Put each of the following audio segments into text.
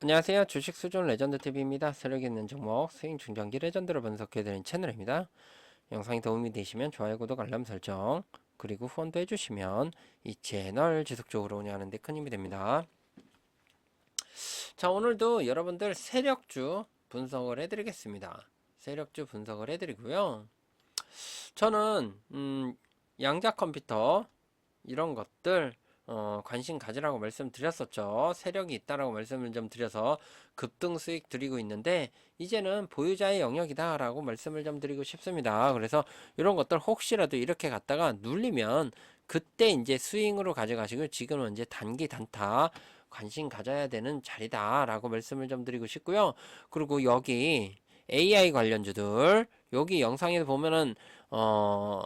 안녕하세요. 주식 수준 레전드 TV입니다. 세력 있는 종목 스윙 중장기 레전드를 분석해드리는 채널입니다. 영상이 도움이 되시면 좋아요, 구독, 알람 설정 그리고 후원도 해주시면 이 채널 지속적으로 운영하는 데 큰 힘이 됩니다. 자 오늘도 여러분들 세력주 분석을 해드리겠습니다. 세력주 분석을 해드리고요. 저는 음, 양자 컴퓨터 이런 것들 어, 관심 가지라고 말씀드렸었죠. 세력이 있다라고 말씀을 좀 드려서 급등 수익 드리고 있는데 이제는 보유자의 영역이다라고 말씀을 좀 드리고 싶습니다. 그래서 이런 것들 혹시라도 이렇게 갔다가 눌리면 그때 이제 스윙으로 가져가시고 지금은 이제 단기 단타 관심 가져야 되는 자리다라고 말씀을 좀 드리고 싶고요. 그리고 여기 AI 관련주들 여기 영상에서 보면은 어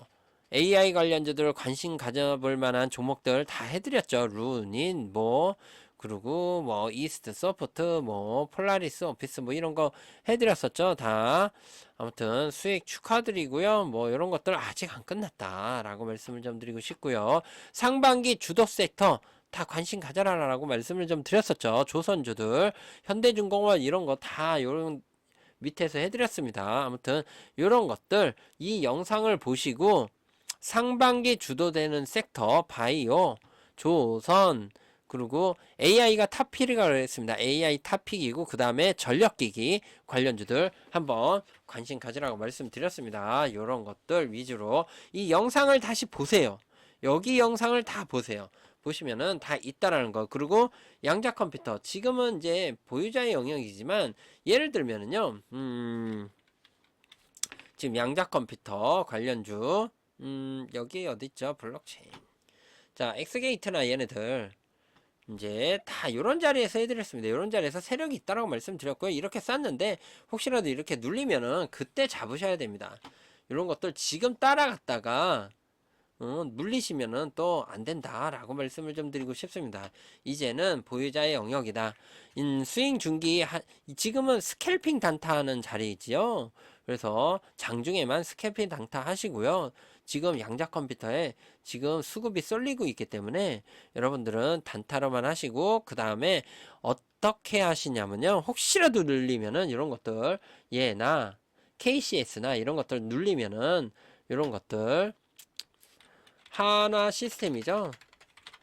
AI 관련주들 관심 가져볼 만한 종목들 다 해드렸죠. 루닌 뭐 그리고 뭐 이스트 서포트 뭐 폴라리스 오피스 뭐 이런 거 해드렸었죠. 다 아무튼 수익 축하드리고요. 뭐 이런 것들 아직 안 끝났다라고 말씀을 좀 드리고 싶고요. 상반기 주도 섹터 다 관심 가져라라고 말씀을 좀 드렸었죠. 조선주들, 현대중공업 이런 거다 요런 밑에서 해드렸습니다. 아무튼 이런 것들 이 영상을 보시고 상반기 주도되는 섹터 바이오, 조선 그리고 AI가 탑픽이라고 했습니다. AI 탑픽이고 그 다음에 전력기기 관련주들 한번 관심 가지라고 말씀드렸습니다. 이런 것들 위주로 이 영상을 다시 보세요. 여기 영상을 다 보세요. 보시면은 다 있다라는 거. 그리고 양자 컴퓨터. 지금은 이제 보유자의 영역이지만 예를 들면은요. 음. 지금 양자 컴퓨터 관련주 음, 여기 어디 있죠? 블록체인. 자, 엑스게이트나 얘네들 이제 다 이런 자리에서 해드렸습니다. 이런 자리에서 세력이 있다라고 말씀드렸고요. 이렇게 쌌는데 혹시라도 이렇게 눌리면은 그때 잡으셔야 됩니다. 이런 것들 지금 따라갔다가 어, 물리시면은 또 안 된다라고 말씀을 좀 드리고 싶습니다. 이제는 보유자의 영역이다. 인 스윙 중기 하, 지금은 스캘핑 단타하는 자리이지요. 그래서 장중에만 스캘핑 단타 하시고요. 지금 양자 컴퓨터에 지금 수급이 쏠리고 있기 때문에 여러분들은 단타로만 하시고 그 다음에 어떻게 하시냐면요. 혹시라도 눌리면은 이런 것들 예나 KCS나 이런 것들 눌리면은 이런 것들 하나 시스템이죠.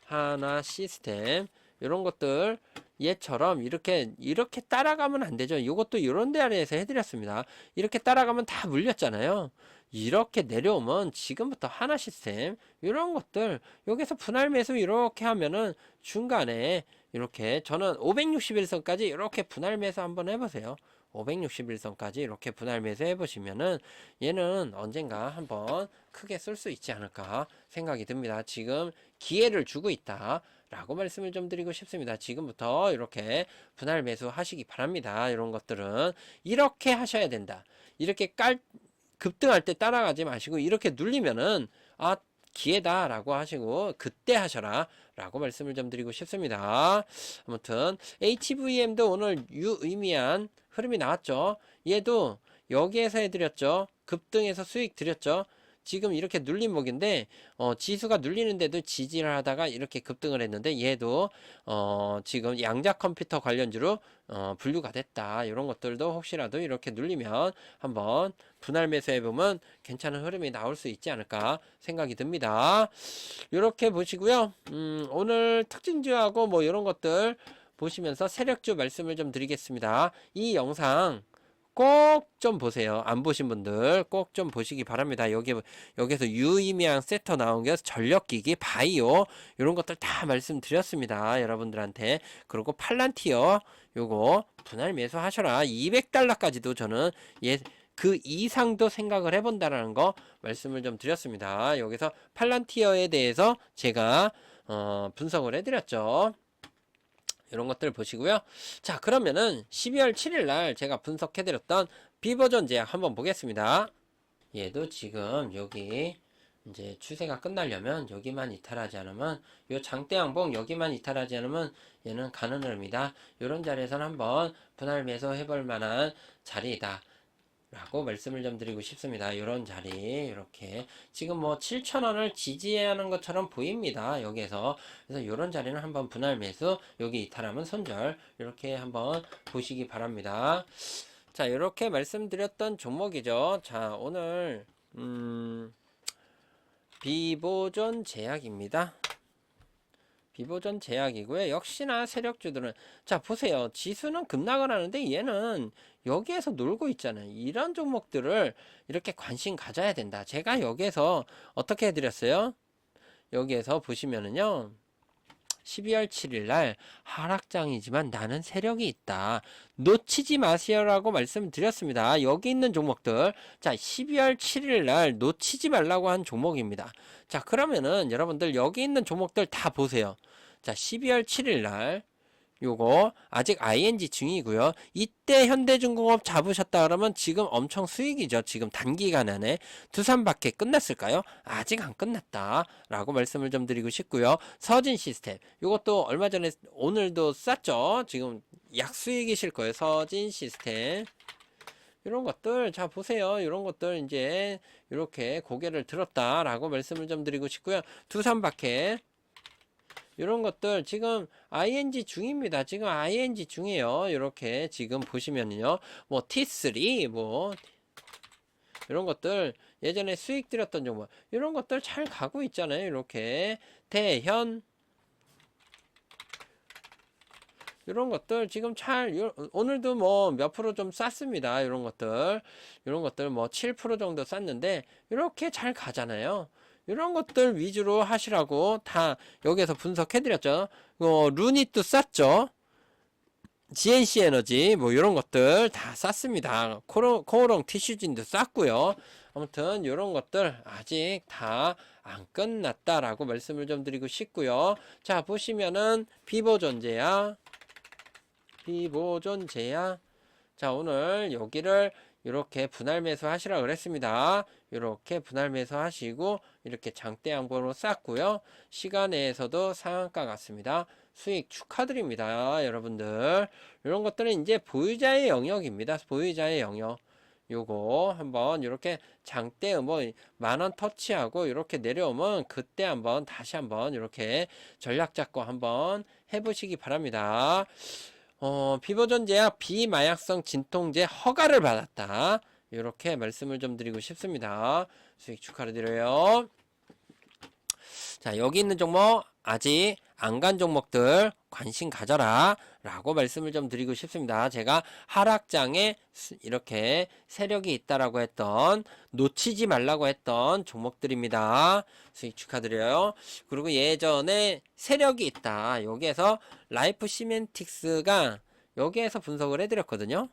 하나 시스템 이런 것들 얘처럼 이렇게 이렇게 따라가면 안 되죠. 이것도 이런 데 아래에서 해드렸습니다. 이렇게 따라가면 다 물렸잖아요. 이렇게 내려오면 지금부터 하나 시스템 이런 것들 여기서 분할 매수 이렇게 하면은 중간에 이렇게 저는 561선까지 이렇게 분할 매수 한번 해보세요. 561선까지 이렇게 분할 매수 해보시면은 얘는 언젠가 한번 크게 쓸 수 있지 않을까 생각이 듭니다. 지금 기회를 주고 있다. 라고 말씀을 좀 드리고 싶습니다. 지금부터 이렇게 분할 매수 하시기 바랍니다. 이런 것들은 이렇게 하셔야 된다. 이렇게 깔, 급등할 때 따라가지 마시고 이렇게 눌리면은 아, 기회다라고 하시고 그때 하셔라 라고 말씀을 좀 드리고 싶습니다. 아무튼 HVM도 오늘 유의미한 흐름이 나왔죠. 얘도 여기에서 해드렸죠. 급등해서 수익 드렸죠. 지금 이렇게 눌린 목인데 어, 지수가 눌리는데도 지지를 하다가 이렇게 급등을 했는데 얘도 어, 지금 양자 컴퓨터 관련주로 어, 분류가 됐다. 이런 것들도 혹시라도 이렇게 눌리면 한번 분할 매수해 보면 괜찮은 흐름이 나올 수 있지 않을까 생각이 듭니다. 이렇게 보시고요. 음, 오늘 특징주하고 뭐 이런 것들 보시면서 세력주 말씀을 좀 드리겠습니다. 이 영상 꼭 좀 보세요. 안 보신 분들 꼭 좀 보시기 바랍니다. 여기 여기서 유의미한 세터 나온 게 전력기기, 바이오 이런 것들 다 말씀드렸습니다. 여러분들한테 그리고 팔란티어 요거 분할 매수하셔라. 200달러까지도 저는 예. 그 이상도 생각을 해본다라는 거 말씀을 좀 드렸습니다. 여기서 팔란티어에 대해서 제가 어, 분석을 해드렸죠. 이런 것들 보시고요. 자, 그러면은 12월 7일 날 제가 분석해드렸던 비버전 제약 한번 보겠습니다. 얘도 지금 여기 이제 추세가 끝나려면 여기만 이탈하지 않으면 요 장대 양봉 여기만 이탈하지 않으면 얘는 가는 흐름이다. 이런 자리에서는 한번 분할 매수 해볼 만한 자리이다. 라고 말씀을 좀 드리고 싶습니다. 이런 자리 이렇게 지금 뭐 7,000원을 지지하는 것처럼 보입니다. 여기에서 그래서 이런 자리는 한번 분할 매수 여기 이탈하면 손절 이렇게 한번 보시기 바랍니다. 자 이렇게 말씀드렸던 종목이죠. 자 오늘 음, 비보존 제약입니다. 비보전 제약이고요. 역시나 세력주들은 자 보세요. 지수는 급락을 하는데 얘는 여기에서 놀고 있잖아요. 이런 종목들을 이렇게 관심 가져야 된다. 제가 여기에서 어떻게 해드렸어요? 여기에서 보시면은요. 12월 7일 날 하락장이지만 나는 세력이 있다. 놓치지 마세요라고 말씀드렸습니다. 여기 있는 종목들. 자, 12월 7일 날 놓치지 말라고 한 종목입니다. 자, 그러면은 여러분들 여기 있는 종목들 다 보세요. 자, 12월 7일 날 요거 아직 ING 중이고요. 이때 현대중공업 잡으셨다 그러면 지금 엄청 수익이죠. 지금 단기간 안에 두산밖에 끝났을까요? 아직 안 끝났다라고 말씀을 좀 드리고 싶고요. 서진 시스템 요것도 얼마 전에 오늘도 쌌죠. 지금 약수익이실 거예요. 서진 시스템 이런 것들 자 보세요. 이런 것들 이제 이렇게 고개를 들었다라고 말씀을 좀 드리고 싶고요. 두산밖에 이런 것들 지금 ing 중입니다. 지금 ing 중이에요. 이렇게 지금 보시면요. 뭐 T3 뭐 이런 것들 예전에 수익 드렸던 종목 이런 것들 잘 가고 있잖아요. 이렇게 대현 이런 것들 지금 잘 요- 오늘도 뭐 몇 프로 좀 쌌습니다. 이런 것들 이런 것들 뭐 7% 정도 쌌는데 이렇게 잘 가잖아요. 이런 것들 위주로 하시라고 다 여기에서 분석해 드렸죠. 어, 루닛도 쌌죠. GNC 에너지 뭐 이런 것들 다 쌌습니다. 코롱, 코오롱 티슈진도 쌌고요. 아무튼 이런 것들 아직 다 안 끝났다라고 말씀을 좀 드리고 싶고요. 자 보시면은 비보존재야 비보존재야 자 오늘 여기를 이렇게 분할 매수 하시라 그랬습니다. 이렇게 분할 매수 하시고 이렇게 장대 양봉으로 쌌고요. 시간 내에서도 상한가 같습니다. 수익 축하드립니다. 여러분들. 이런 것들은 이제 보유자의 영역입니다. 보유자의 영역. 요거 한번 이렇게 장대 뭐 만원 터치하고 이렇게 내려오면 그때 한번 다시 한번 이렇게 전략 잡고 한번 해보시기 바랍니다. 어, 비보존 제약 비마약성 진통제 허가를 받았다. 이렇게 말씀을 좀 드리고 싶습니다. 수익 축하를 드려요. 자, 여기 있는 종목 아직 안 간 종목들 관심 가져라 라고 말씀을 좀 드리고 싶습니다. 제가 하락장에 수- 이렇게 세력이 있다라고 했던 놓치지 말라고 했던 종목들입니다. 수익 축하드려요. 그리고 예전에 세력이 있다. 여기에서 라이프 시멘틱스가 여기에서 분석을 해드렸거든요.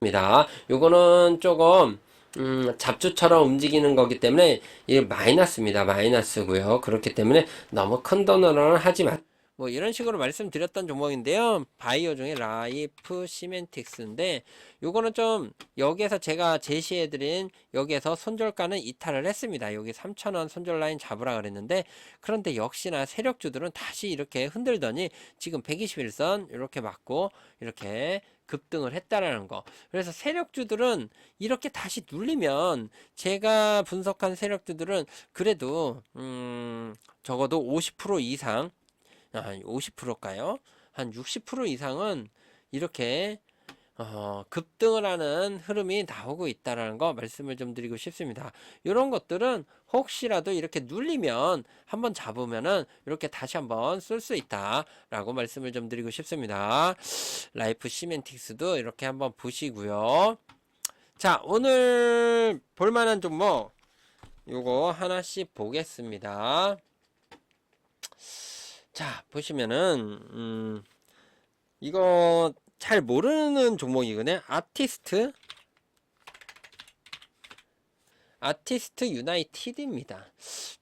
입니다. 요거는 조금 음, 잡주처럼 움직이는 거기 때문에 이게 마이너스입니다. 마이너스고요. 그렇기 때문에 너무 큰 돈으로는 하지 마. 뭐 이런 식으로 말씀드렸던 종목인데요. 바이오 중에 라이프 시멘틱스인데 요거는 좀 여기에서 제가 제시해 드린 여기에서 손절가는 이탈을 했습니다. 여기 3,000원 손절 라인 잡으라 그랬는데 그런데 역시나 세력주들은 다시 이렇게 흔들더니 지금 121선 이렇게 맞고 이렇게 급등을 했다라는 거. 그래서 세력주들은 이렇게 다시 눌리면 제가 분석한 세력주들은 그래도 음 적어도 50% 이상 아 50%일까요? 한 60% 이상은 이렇게 어, 급등을 하는 흐름이 나오고 있다라는 거 말씀을 좀 드리고 싶습니다. 이런 것들은 혹시라도 이렇게 눌리면 한번 잡으면은 이렇게 다시 한번 쓸 수 있다라고 말씀을 좀 드리고 싶습니다. 라이프 시멘틱스도 이렇게 한번 보시고요. 자, 오늘 볼만한 종목 요거 하나씩 보겠습니다. 자, 보시면은 음, 이거 잘 모르는 종목이거든요. 아티스트 아티스트 유나이티드입니다.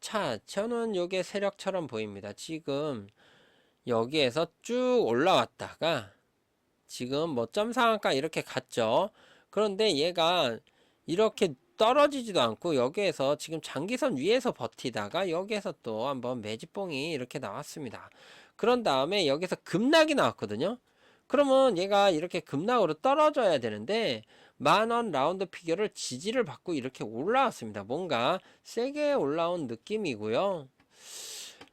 자, 저는 요게 세력처럼 보입니다. 지금 여기에서 쭉 올라왔다가 지금 뭐 점상한가 이렇게 갔죠. 그런데 얘가 이렇게 떨어지지도 않고 여기에서 지금 장기선 위에서 버티다가 여기에서 또 한번 매집봉이 이렇게 나왔습니다. 그런 다음에 여기서 급락이 나왔거든요. 그러면 얘가 이렇게 급락으로 떨어져야 되는데 만원 라운드 피겨를 지지를 받고 이렇게 올라왔습니다. 뭔가 세게 올라온 느낌이고요.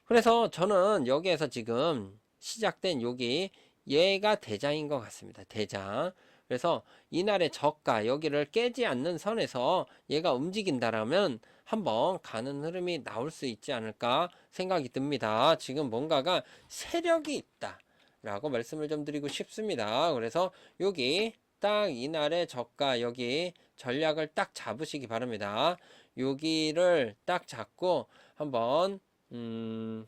그래서 저는 여기에서 지금 시작된 여기 얘가 대장인 것 같습니다. 대장. 그래서 이날의 저가 여기를 깨지 않는 선에서 얘가 움직인다라면 한번 가는 흐름이 나올 수 있지 않을까 생각이 듭니다. 지금 뭔가가 세력이 있다. 라고 말씀을 좀 드리고 싶습니다. 그래서 여기 딱 이날의 저가 여기 전략을 딱 잡으시기 바랍니다. 여기를 딱 잡고 한번 음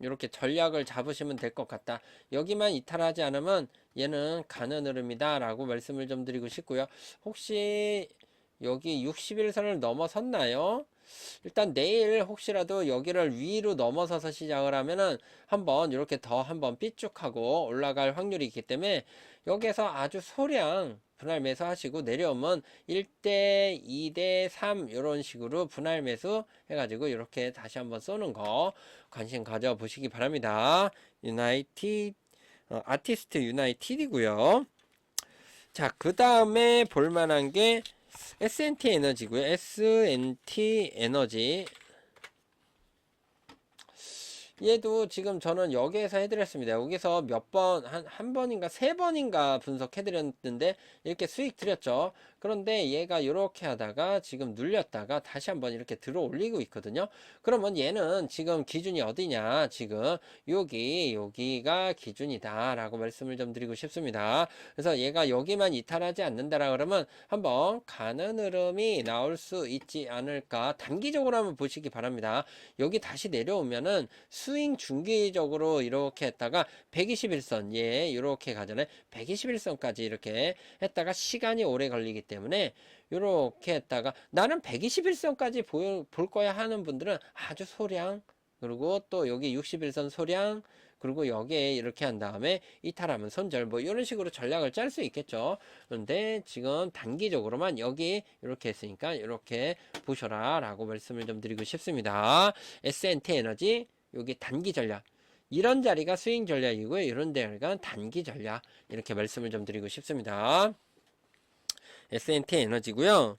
이렇게 전략을 잡으시면 될 것 같다. 여기만 이탈하지 않으면 얘는 가는 흐름이다 라고 말씀을 좀 드리고 싶고요. 혹시 여기 60일선을 넘어섰나요? 일단 내일 혹시라도 여기를 위로 넘어서서 시작을 하면은 한번 이렇게 더 한번 삐쭉하고 올라갈 확률이 있기 때문에 여기서 아주 소량 분할 매수 하시고 내려오면 1대 2대 3 이런 식으로 분할 매수 해가지고 이렇게 다시 한번 쏘는 거 관심 가져 보시기 바랍니다. 유나이티드 어, 아티스트 유나이티드고요. 자, 그 다음에 볼만한 게 S&T 에너지고요. S&T 에너지. 얘도 지금 저는 여기에서 해드렸습니다. 여기서 몇 번, 한, 한 번인가, 세 번인가 분석해드렸는데, 이렇게 수익 드렸죠. 그런데 얘가 이렇게 하다가 지금 눌렸다가 다시 한번 이렇게 들어 올리고 있거든요. 그러면 얘는 지금 기준이 어디냐? 지금 여기, 여기가 기준이다. 라고 말씀을 좀 드리고 싶습니다. 그래서 얘가 여기만 이탈하지 않는다라 그러면 한번 가는 흐름이 나올 수 있지 않을까. 단기적으로 한번 보시기 바랍니다. 여기 다시 내려오면은 스윙 중기적으로 이렇게 했다가 121선, 예, 이렇게 가잖아요. 121선까지 이렇게 했다가 시간이 오래 걸리기 때문에 이렇게 했다가 나는 121선까지 볼, 볼 거야 하는 분들은 아주 소량, 그리고 또 여기 61선 소량, 그리고 여기에 이렇게 한 다음에 이탈하면 손절 뭐 이런 식으로 전략을 짤 수 있겠죠. 그런데 지금 단기적으로만 여기 이렇게 했으니까 이렇게 보셔라 라고 말씀을 좀 드리고 싶습니다. S&T 에너지 여기 단기 전략. 이런 자리가 스윙 전략이고요. 이런 자리가 단기 전략. 이렇게 말씀을 좀 드리고 싶습니다. S&T 에너지고요.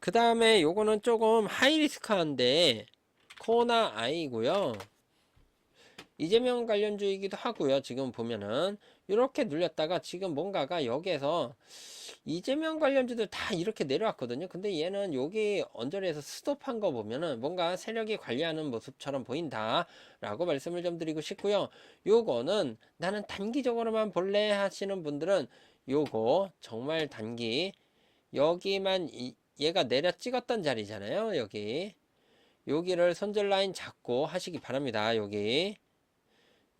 그 다음에 요거는 조금 하이리스크한데 코나 아이고요. 이재명 관련주이기도 하고요. 지금 보면은 이렇게 눌렸다가 지금 뭔가가 여기에서 이재명 관련주들 다 이렇게 내려왔거든요. 근데 얘는 여기 언저리에서 스톱한 거 보면은 뭔가 세력이 관리하는 모습처럼 보인다. 라고 말씀을 좀 드리고 싶고요. 요거는 나는 단기적으로만 볼래 하시는 분들은 요거 정말 단기 여기만 이, 얘가 내려 찍었던 자리잖아요. 여기 여기를 손절 라인 잡고 하시기 바랍니다. 여기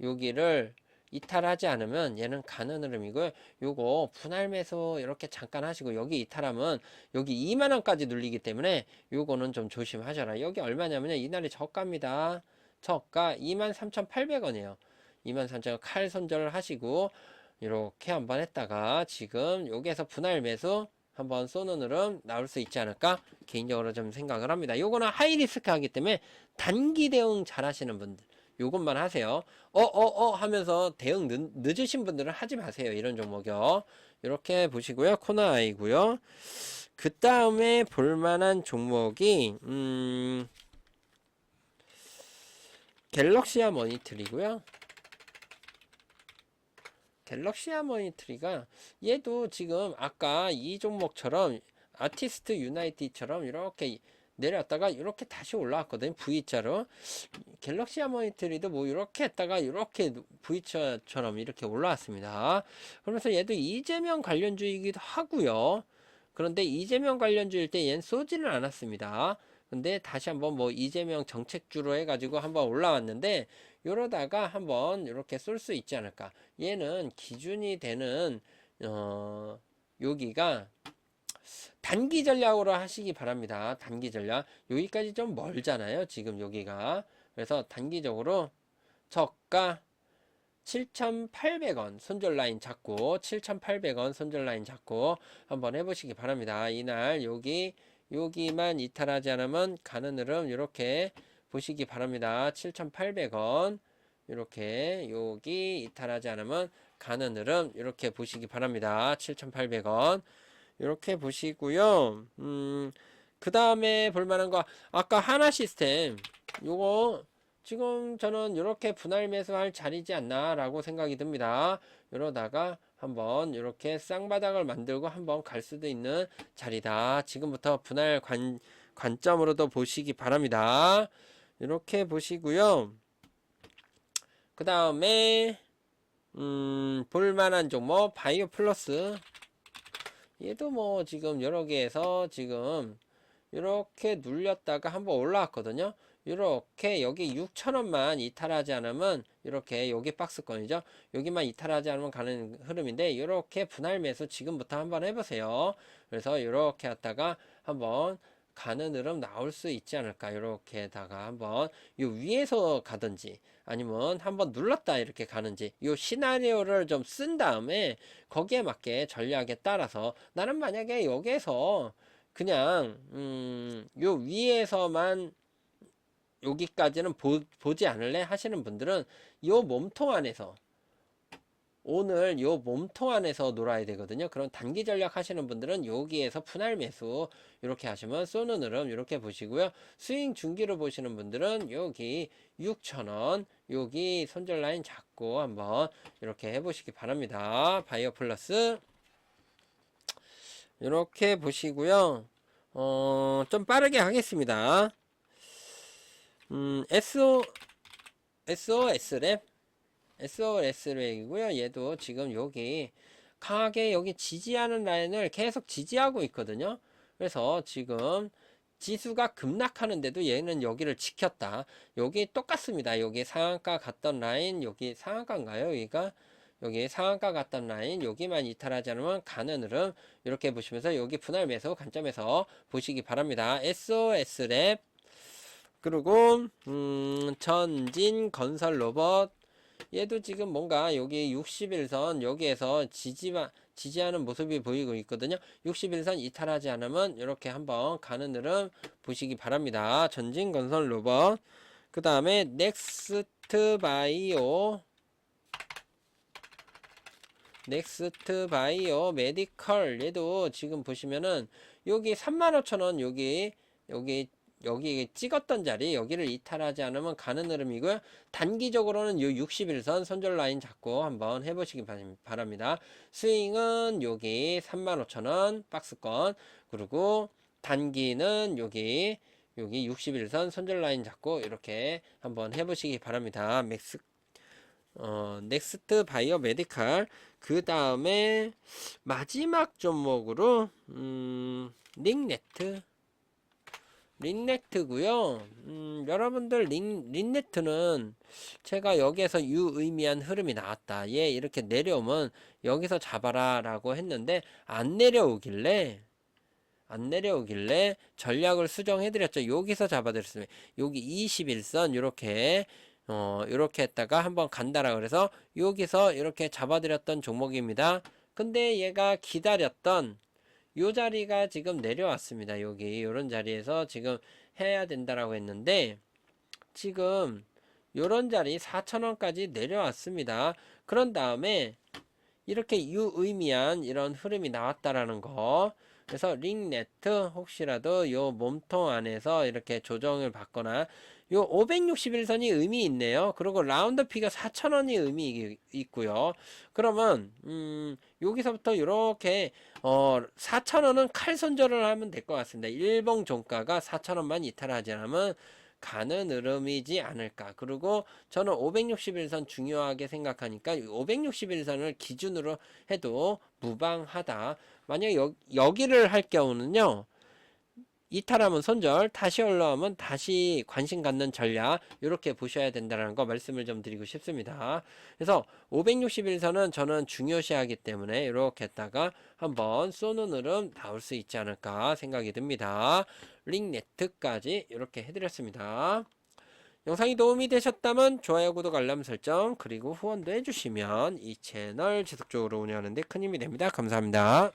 여기를 이탈하지 않으면 얘는 가는 흐름이고요. 요거 분할 매수 이렇게 잠깐 하시고 여기 이탈하면 여기 2만 원까지 눌리기 때문에 요거는 좀 조심하셔라. 여기 얼마냐면요. 이날이 저가입니다. 저가 23,800원이에요. 23,000원 칼 손절을 하시고 이렇게 한번 했다가 지금 여기에서 분할 매수 한번 쏘는 흐름 나올 수 있지 않을까 개인적으로 좀 생각을 합니다. 요거는 하이 리스크 하기 때문에 단기 대응 잘 하시는 분들 요것만 하세요. 어, 어, 어 하면서 대응 늦, 늦으신 분들은 하지 마세요. 이런 종목이요. 이렇게 보시고요. 코나 아이고요. 그 다음에 볼만한 종목이, 음, 갤럭시아 머니트리고요. 갤럭시아 머니트리가 얘도 지금 아까 이 종목처럼 아티스트 유나이티처럼 이렇게 내려왔다가 이렇게 다시 올라왔거든요. V자로. 갤럭시 하모니트리도 뭐 이렇게 했다가 이렇게 V자처럼 이렇게 올라왔습니다. 그러면서 얘도 이재명 관련주이기도 하고요. 그런데 이재명 관련주일 때 얘는 쏘지는 않았습니다. 근데 다시 한번 뭐 이재명 정책주로 해가지고 한번 올라왔는데 이러다가 한번 이렇게 쏠 수 있지 않을까. 얘는 기준이 되는 어 여기가 단기 전략으로 하시기 바랍니다. 단기 전략. 여기까지 좀 멀잖아요. 지금 여기가. 그래서 단기적으로 저가 7,800원 손절 라인 잡고 7,800원 손절 라인 잡고 한번 해보시기 바랍니다. 이날 여기 여기만 이탈하지 않으면 가는 흐름 이렇게 보시기 바랍니다. 7,800원 이렇게 여기 이탈하지 않으면 가는 흐름 이렇게 보시기 바랍니다. 7,800원 이렇게 보시고요. 음, 그 다음에 볼만한 거 아까 하나 시스템 요거 지금 저는 이렇게 분할 매수할 자리지 않나라고 생각이 듭니다. 이러다가 한번 이렇게 쌍바닥을 만들고 한번 갈 수도 있는 자리다. 지금부터 분할 관, 관점으로도 보시기 바랍니다. 이렇게 보시고요. 그 다음에 음, 볼만한 종목 바이오 플러스 얘도 뭐 지금 여러 개에서 지금 이렇게 눌렸다가 한번 올라왔거든요. 이렇게 여기 6천원만 이탈하지 않으면 이렇게 여기 박스권이죠. 여기만 이탈하지 않으면 가는 흐름인데 이렇게 분할 매수 지금부터 한번 해보세요. 그래서 이렇게 했다가 한번 가는 흐름 나올 수 있지 않을까 이렇게다가 한번 요 위에서 가든지 아니면 한번 눌렀다 이렇게 가는지 요 시나리오를 좀 쓴 다음에 거기에 맞게 전략에 따라서 나는 만약에 여기에서 그냥 음요 위에서만 여기까지는 보, 보지 않을래 하시는 분들은 요 몸통 안에서 오늘 요 몸통 안에서 놀아야 되거든요. 그럼 단기 전략 하시는 분들은 여기에서 분할 매수 이렇게 하시면 쏘는 흐름 이렇게 보시고요. 스윙 중기로 보시는 분들은 여기 6,000원 여기 손절 라인 잡고 한번 이렇게 해보시기 바랍니다. 바이오 플러스 이렇게 보시고요. 어, 좀 빠르게 하겠습니다. 음, SO, SOS랩, SOS랩이고요. 얘도 지금 여기 강하게 여기 지지하는 라인을 계속 지지하고 있거든요. 그래서 지금 지수가 급락하는데도 얘는 여기를 지켰다. 여기 똑같습니다. 여기 상한가 갔던 라인, 여기 상한가인가요? 여기가? 여기 상한가 갔던 라인, 여기만 이탈하지 않으면 가는 흐름, 이렇게 보시면서 여기 분할 매수 관점에서 보시기 바랍니다. SOS랩, 그리고 음, 전진 건설 로봇. 얘도 지금 뭔가 여기 61선 여기에서 지지마, 지지하는 모습이 보이고 있거든요. 61선 이탈하지 않으면 이렇게 한번 가는 흐름 보시기 바랍니다. 전진 건설 로봇. 그 다음에 넥스트 바이오. 넥스트 바이오 메디컬. 얘도 지금 보시면은 여기 35,000원 여기 여기 여기 찍었던 자리 여기를 이탈하지 않으면 가는 흐름이고요. 단기적으로는 요 61선 손절 라인 잡고 한번 해보시기 바랍니다. 스윙은 여기 35,000원 박스권 그리고 단기는 여기 여기 61선 손절 라인 잡고 이렇게 한번 해보시기 바랍니다. 맥스 어, 넥스트 바이오 메디칼 그 다음에 마지막 종목으로 음, 링네트 린네트고요. 음, 여러분들 린, 린네트는 제가 여기에서 유의미한 흐름이 나왔다. 얘 이렇게 내려오면 여기서 잡아라 라고 했는데 안 내려오길래 안 내려오길래 전략을 수정해 드렸죠. 여기서 잡아 드렸습니다. 여기 21선 이렇게 어, 이렇게 했다가 한번 간다라 그래서 여기서 이렇게 잡아 드렸던 종목입니다. 근데 얘가 기다렸던 요 자리가 지금 내려왔습니다. 여기 요런 자리에서 지금 해야 된다라고 했는데 지금 요런 자리 4천원까지 내려왔습니다. 그런 다음에 이렇게 유의미한 이런 흐름이 나왔다라는 거 그래서 링네트 혹시라도 요 몸통 안에서 이렇게 조정을 받거나 요 561선이 의미 있네요. 그리고 라운드 피가 4,000원이 의미 있고요. 그러면 음 여기서부터 이렇게 어 4,000원은 칼 손절을 하면 될 것 같습니다. 일봉 종가가 4,000원만 이탈하지 않으면 가는 흐름이지 않을까. 그리고 저는 561선 중요하게 생각하니까 561선을 기준으로 해도 무방하다. 만약 여, 여기를 할 경우는요. 이탈하면 손절, 다시 올라오면 다시 관심 갖는 전략 이렇게 보셔야 된다는 거 말씀을 좀 드리고 싶습니다. 그래서 561선은 저는 중요시하기 때문에 이렇게 했다가 한번 쏘는 흐름 나올 수 있지 않을까 생각이 듭니다. 링네트까지 이렇게 해드렸습니다. 영상이 도움이 되셨다면 좋아요, 구독, 알람 설정 그리고 후원도 해주시면 이 채널 지속적으로 운영하는 데 큰 힘이 됩니다. 감사합니다.